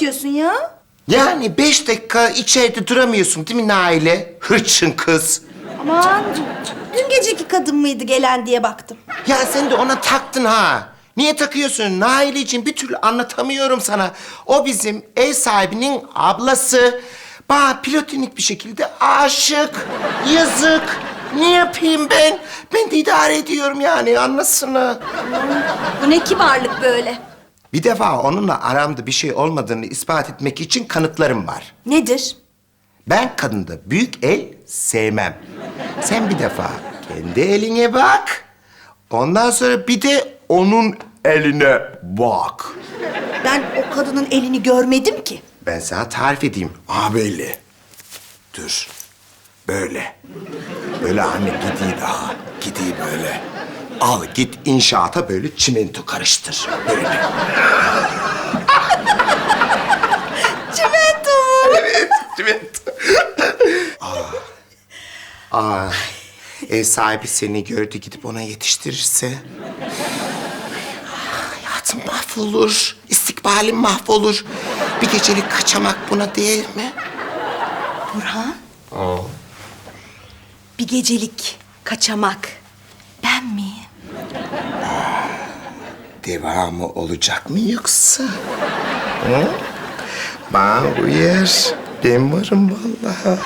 bakıyorsun ya? Yani beş dakika içeride duramıyorsun değil mi Naile? Hırçın kız. Aman dün geceki kadın mıydı gelen diye baktım. Ya sen de ona taktın ha. Niye takıyorsun? Naileciğim bir türlü anlatamıyorum sana. O bizim ev sahibinin ablası. Bana platonik bir şekilde aşık. Yazık. Ne yapayım ben? Ben de idare ediyorum yani anlasını. Bu ne kibarlık böyle. Bir defa onunla aramda bir şey olmadığını ispat etmek için kanıtlarım var. Nedir? Ben kadında büyük el sevmem. Sen bir defa kendi eline bak. Ondan sonra bir de onun eline bak. Ben o kadının elini görmedim ki. Ben sana tarif edeyim. Aa böyle. Dur. Böyle. Böyle anne gidiyor daha. Gidiyor böyle. Al git inşaata böyle çimento karıştır. Böyle. Çimento? Evet, çimento. Aa. Aa. Ev sahibi seni gördü gidip ona yetiştirirse. Hayatım mahvolur. istikbalim mahvolur. Bir gecelik kaçamak buna değer mi? Burhan. Bir gecelik kaçamak. Ben miyim? Devamı olacak mı yoksa? Hı? Bana uyar. Ben varım vallahi.